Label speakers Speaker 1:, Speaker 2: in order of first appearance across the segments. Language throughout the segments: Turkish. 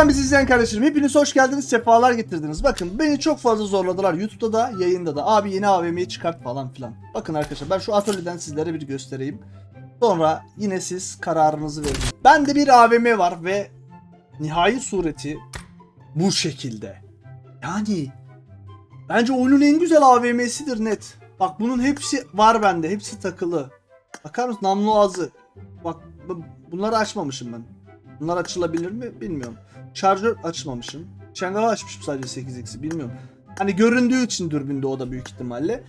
Speaker 1: YouTube'dan bizi izleyen kardeşlerim hepiniz hoş geldiniz, sefalar getirdiniz. Bakın beni çok fazla zorladılar YouTube'da da yayında da. Abi yeni AVM'yi çıkart falan filan. Bakın arkadaşlar ben şu atölyeden sizlere bir göstereyim. Sonra yine siz kararınızı verin. Bende bir AVM var ve nihai sureti bu şekilde. Yani bence oyunun en güzel AVM'sidir net. Bak bunun hepsi var bende. Hepsi takılı. Bakar mısın? Namlu ağzı. Bak bu- bunları açmamışım ben. Bunlar açılabilir mi bilmiyorum. Şarjör açmamışım. Şengal'ı açmışım sadece 8x'i bilmiyorum. Hani göründüğü için dürbünde o da büyük ihtimalle.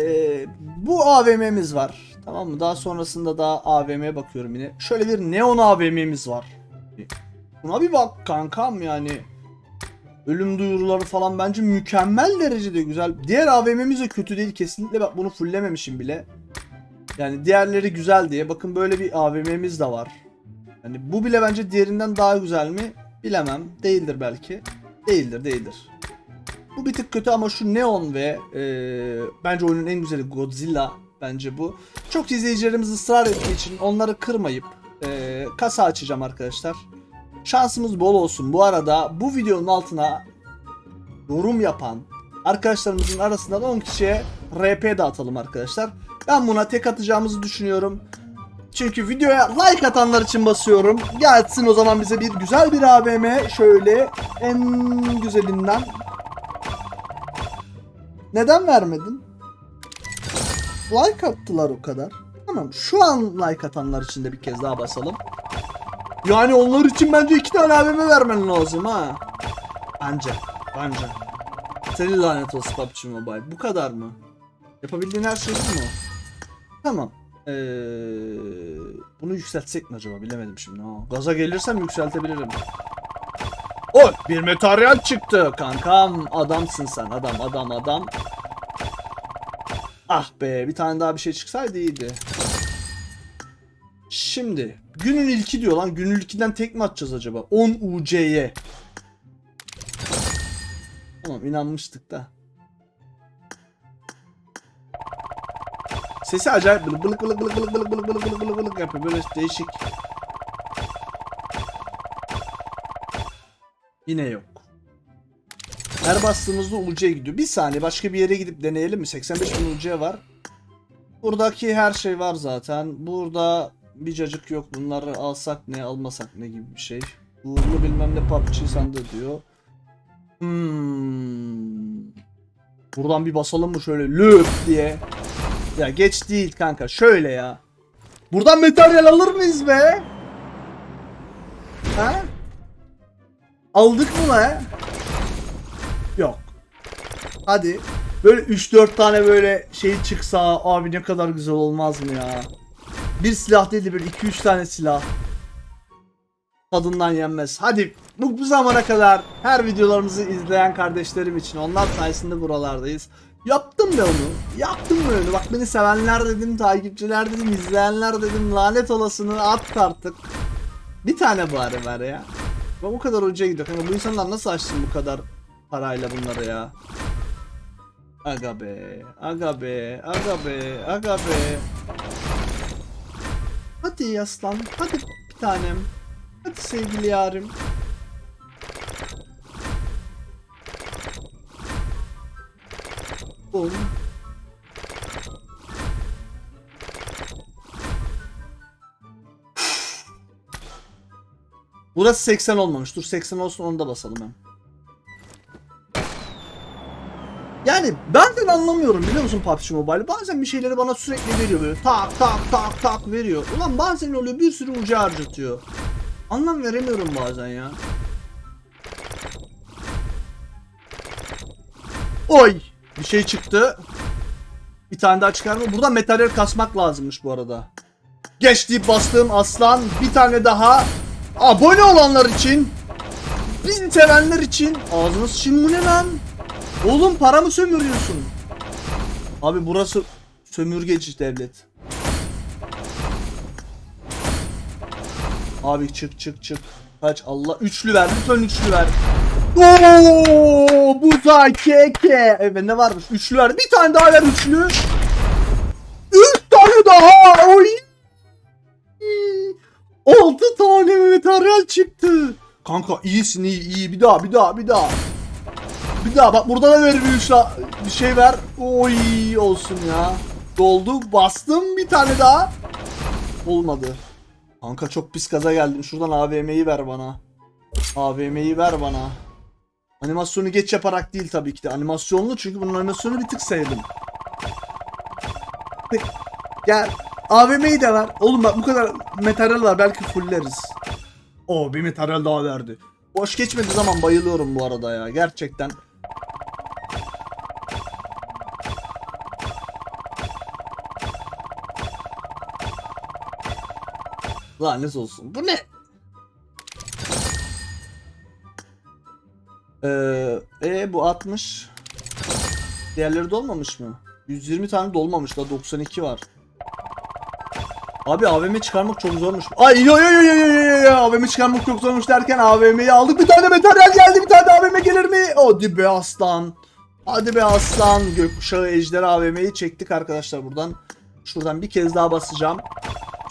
Speaker 1: Ee, bu AVM'miz var. Tamam mı? Daha sonrasında daha AVM'ye bakıyorum yine. Şöyle bir neon AVM'miz var. Buna bir bak kankam yani. Ölüm duyuruları falan bence mükemmel derecede güzel. Diğer AVM'miz de kötü değil kesinlikle. Bak bunu fulllememişim bile. Yani diğerleri güzel diye. Bakın böyle bir AVM'miz de var. Yani bu bile bence diğerinden daha güzel mi? Bilemem. Değildir belki. Değildir, değildir. Bu bir tık kötü ama şu Neon ve e, bence oyunun en güzeli Godzilla bence bu. Çok izleyicilerimiz ısrar ettiği için onları kırmayıp e, kasa açacağım arkadaşlar. Şansımız bol olsun. Bu arada bu videonun altına yorum yapan arkadaşlarımızın arasından 10 kişiye RP dağıtalım arkadaşlar. Ben buna tek atacağımızı düşünüyorum. Çünkü videoya like atanlar için basıyorum. Gelsin o zaman bize bir güzel bir AVM şöyle en güzelinden. Neden vermedin? Like attılar o kadar. Tamam şu an like atanlar için de bir kez daha basalım. Yani onlar için bence iki tane AVM vermen lazım ha. Bence. Bence. Seni lanet olsun PUBG Mobile. Bu kadar mı? Yapabildiğin her şey mu? Tamam. Ee, bunu yükseltsek mi acaba bilemedim şimdi. Ha, gaza gelirsem yükseltebilirim. Oy bir materyal çıktı kankam. Adamsın sen adam adam adam. Ah be bir tane daha bir şey çıksaydı iyiydi. Şimdi günün ilki diyor lan. Günün ilkinden tek mi atacağız acaba? 10 UC'ye. Tamam inanmıştık da. Sesi acayip böyle bılık bılık bılık bılık bılık bılık bılık bılık bılık bılık yapıyor. Böyle değişik. Yine yok. Her bastığımızda UC gidiyor. Bir saniye başka bir yere gidip deneyelim mi? 85 bin UC var. Buradaki her şey var zaten. Burada bir cacık yok. Bunları alsak ne almasak ne gibi bir şey. Uğurlu bilmem ne PUBG sandı diyor. Hmm. Buradan bir basalım mı şöyle löp diye. Ya geç değil kanka şöyle ya. Buradan materyal alır mıyız be? Ha? Aldık mı la? Yok. Hadi. Böyle 3-4 tane böyle şey çıksa abi ne kadar güzel olmaz mı ya? Bir silah değil de böyle 2-3 tane silah. Tadından yenmez. Hadi bu, bu zamana kadar her videolarımızı izleyen kardeşlerim için onlar sayesinde buralardayız. Yaptım da onu. Yaptım böyle. Bak beni sevenler dedim, takipçiler dedim, izleyenler dedim. Lanet olasını at artık. Bir tane bari ver ya. Bak bu kadar ucuya gidiyor. Kanka bu insanlar nasıl açsın bu kadar parayla bunları ya? Aga be, aga be, aga be, aga be. Hadi aslan, hadi bir tanem. Hadi sevgili yarim. Bum. Burası 80 olmamış. Dur 80 olsun onu da basalım hem. Yani ben de anlamıyorum biliyor musun PUBG Mobile? Bazen bir şeyleri bana sürekli veriyor böyle tak tak tak tak veriyor. Ulan bazen oluyor bir sürü ucu harcatıyor. Anlam veremiyorum bazen ya. Oy! Bir şey çıktı. Bir tane daha çıkar mı? Burada materyal kasmak lazımmış bu arada. Geç deyip bastığım aslan. Bir tane daha. Abone olanlar için. Bizi sevenler için. Ağzınız şimdi bu ne lan? Oğlum para mı sömürüyorsun? Abi burası sömürgeci devlet. Abi çık çık çık. Kaç Allah üçlü ver lütfen üçlü ver. Oo, buza keke. Evet ne varmış? Üçlü ver. Bir tane daha ver üçlü. Üç tane daha. Oy. Altı tane materyal çıktı. Kanka iyisin iyi iyi bir daha bir daha bir daha. Bir daha bak burada da ver bir bir şey ver. Oy olsun ya. Doldu bastım bir tane daha. Olmadı. Kanka çok pis gaza geldim. Şuradan AVM'yi ver bana. AVM'yi ver bana. Animasyonu geç yaparak değil tabii ki de. Animasyonlu çünkü bunun animasyonu bir tık sevdim. Gel. AVM'yi de ver. Oğlum bak bu kadar materyal var belki fulleriz. O bir materyal daha verdi. Boş geçmediği zaman bayılıyorum bu arada ya. Gerçekten. Lanet olsun. Bu ne? Ee, e, bu 60. Diğerleri dolmamış mı? 120 tane dolmamış da 92 var. Abi AVM çıkarmak çok zormuş. Ay yo yo yo yo yo yo AVM çıkarmak çok zormuş derken AVM'yi aldık. Bir tane materyal geldi. Bir tane AVM gelir mi? Hadi be aslan. Hadi be aslan. Gökkuşağı ejderha AVM'yi çektik arkadaşlar buradan. Şuradan bir kez daha basacağım.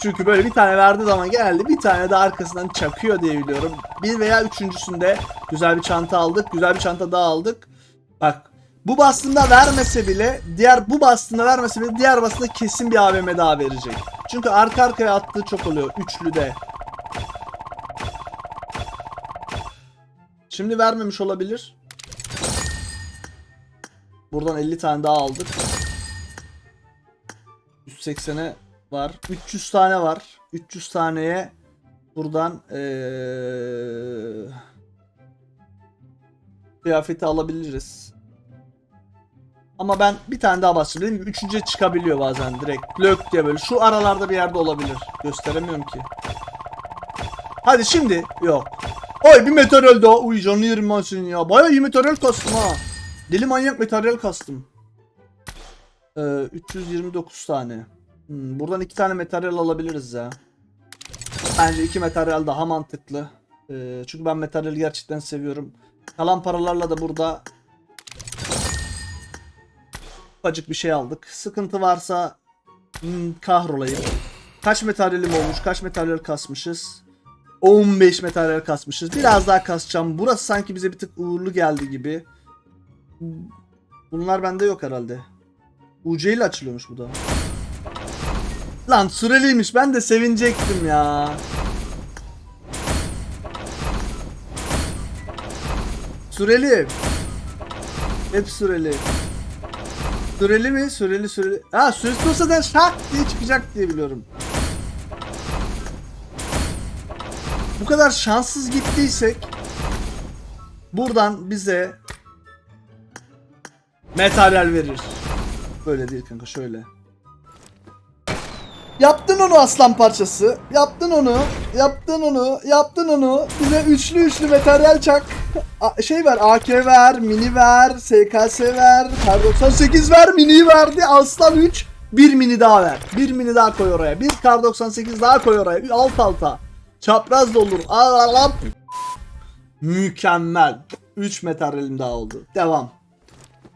Speaker 1: Çünkü böyle bir tane verdiği zaman geldi. Bir tane de arkasından çakıyor diye biliyorum. Bir veya üçüncüsünde güzel bir çanta aldık. Güzel bir çanta daha aldık. Bak bu bastığında vermese bile diğer bu bastığında vermese bile diğer bastığında kesin bir AVM daha verecek. Çünkü arka arkaya attığı çok oluyor üçlüde. Şimdi vermemiş olabilir. Buradan 50 tane daha aldık. 180'e var. 300 tane var. 300 taneye buradan ee, kıyafeti alabiliriz. Ama ben bir tane daha basacağım. Dediğim gibi üçüncüye çıkabiliyor bazen direkt. Lök diye böyle. Şu aralarda bir yerde olabilir. Gösteremiyorum ki. Hadi şimdi. Yok. Oy bir materyal daha. Uy canını yerim ben senin ya. Baya iyi materyal kastım ha. Deli manyak materyal kastım. Ee, 329 tane. Hmm, buradan iki tane materyal alabiliriz ya. Bence iki materyal daha mantıklı. Ee, çünkü ben materyali gerçekten seviyorum. Kalan paralarla da burada ufacık bir şey aldık. Sıkıntı varsa hmm, kahrolayım. Kaç materyalim olmuş? Kaç materyal kasmışız? 15 materyal kasmışız. Biraz daha kasacağım. Burası sanki bize bir tık uğurlu geldi gibi. Bunlar bende yok herhalde. UC ile açılıyormuş bu da. Lan süreliymiş. Ben de sevinecektim ya. Süreli. Hep süreli. Süreli mi? Süreli süreli. Ha süresi olsa da şak diye çıkacak diye biliyorum. Bu kadar şanssız gittiysek buradan bize materyal verir. Böyle değil kanka şöyle. Yaptın onu aslan parçası. Yaptın onu. Yaptın onu. Yaptın onu. Bize üçlü üçlü materyal çak. A- şey ver AK ver, mini ver, SKS ver, Kar 98 ver, mini verdi. Aslan 3. Bir mini daha ver. Bir mini daha koy oraya. Bir Kar 98 daha koy oraya. Alt alta. Çapraz da olur. Aa, Mükemmel. 3 materyalim daha oldu. Devam.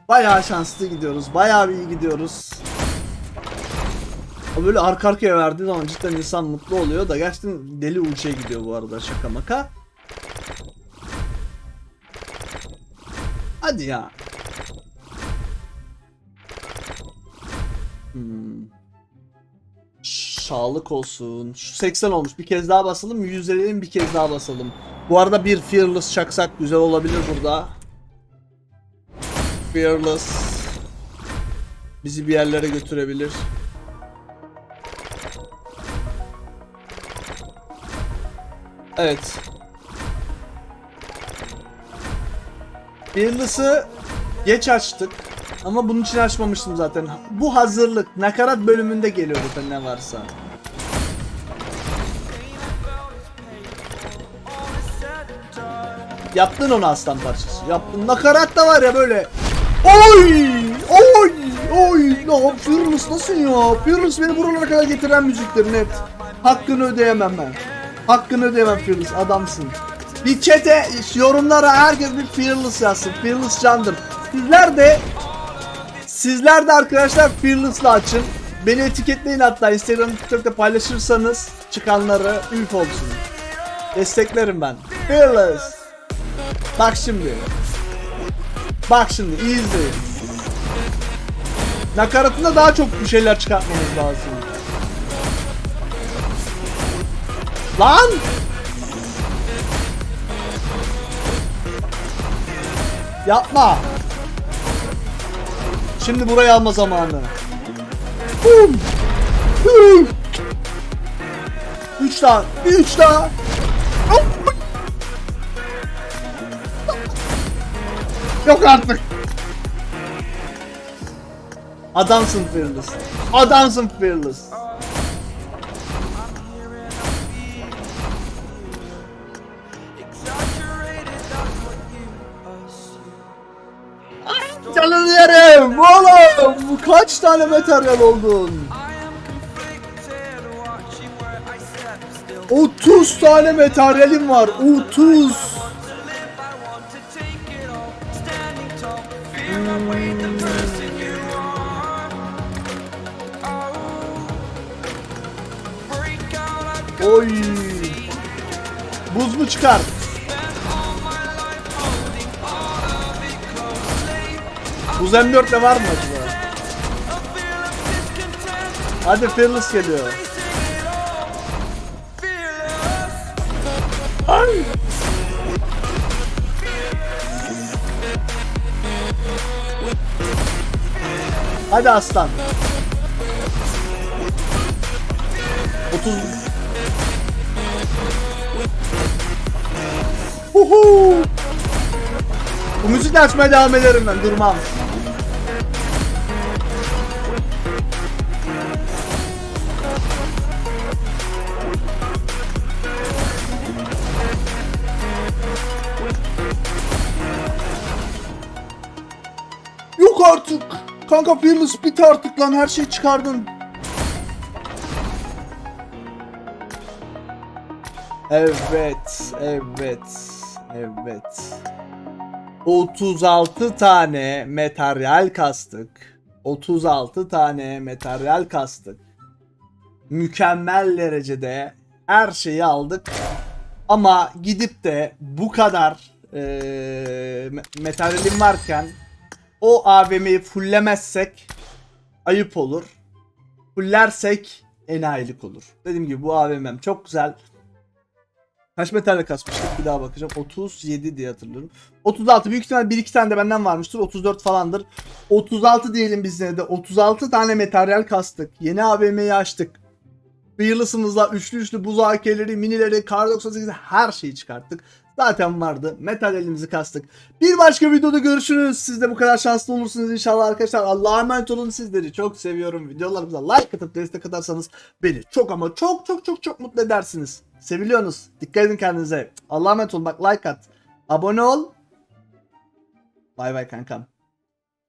Speaker 1: Bayağı şanslı gidiyoruz. Bayağı iyi gidiyoruz. O böyle arka arkaya verdiği zaman cidden insan mutlu oluyor da gerçekten deli uçaya gidiyor bu arada şaka maka. Hadi ya. Hmm. Sağlık olsun. Şu 80 olmuş. Bir kez daha basalım. 150'nin bir kez daha basalım. Bu arada bir Fearless çaksak güzel olabilir burada. Fearless. Bizi bir yerlere götürebilir. Evet. Fearless'ı geç açtık. Ama bunun için açmamıştım zaten. Bu hazırlık nakarat bölümünde geliyor zaten ne varsa. Yaptın onu aslan parçası. Yaptın. Nakarat da var ya böyle. Oy! Oy! Oy! Ya Fearless nasıl ya? Fearless beni buralara kadar getiren müziktir net. Hakkını ödeyemem ben. Hakkını ödeyemem Fearless. Adamsın. Bir çete yorumlara herkes bir Fearless yazsın. Fearless candır. Sizler de Sizler de arkadaşlar Fearless'la açın. Beni etiketleyin hatta Instagram, TikTok'ta paylaşırsanız çıkanları ülf olsun. Desteklerim ben. Fearless. Bak şimdi. Bak şimdi iyi izleyin. Nakaratında daha çok bir şeyler çıkartmamız lazım. Lan! Yapma. Şimdi burayı alma zamanı. Bum. Bum. Üç daha. Bir üç daha. Yok artık. Adamsın Fearless. Adamsın Fearless. Kaç tane materyal oldun? 30 tane materyalim var. 30. Oy. Buz mu çıkar? Buz M4'te var mı acaba? Hadi Fearless geliyor. Ay. Hadi aslan. 30 Huhu. Bu müzikle açmaya devam ederim ben durmam. Kanka Fearless bit artık lan her şeyi çıkardın. Evet, evet, evet. 36 tane materyal kastık. 36 tane materyal kastık. Mükemmel derecede her şeyi aldık. Ama gidip de bu kadar eee materyalim varken o AVM'yi fullemezsek ayıp olur. Fullersek enayilik olur. Dediğim gibi bu AVM'm çok güzel. Kaç metrede kasmıştık bir daha bakacağım. 37 diye hatırlıyorum. 36 büyük ihtimal 1-2 tane de benden varmıştır. 34 falandır. 36 diyelim biz de. 36 tane materyal kastık. Yeni AVM'yi açtık. Fearless'ımızla üçlü üçlü buz AK'leri, minileri, Kar 98 her şeyi çıkarttık. Zaten vardı. Materyalimizi kastık. Bir başka videoda görüşürüz. Siz de bu kadar şanslı olursunuz inşallah arkadaşlar. Allah'a emanet olun sizleri. Çok seviyorum. Videolarımıza like atıp destek atarsanız beni çok ama çok çok çok çok mutlu edersiniz. Seviliyorsunuz. Dikkat edin kendinize. Allah'a emanet olun. Bak like at. Abone ol. Bay bay kankam.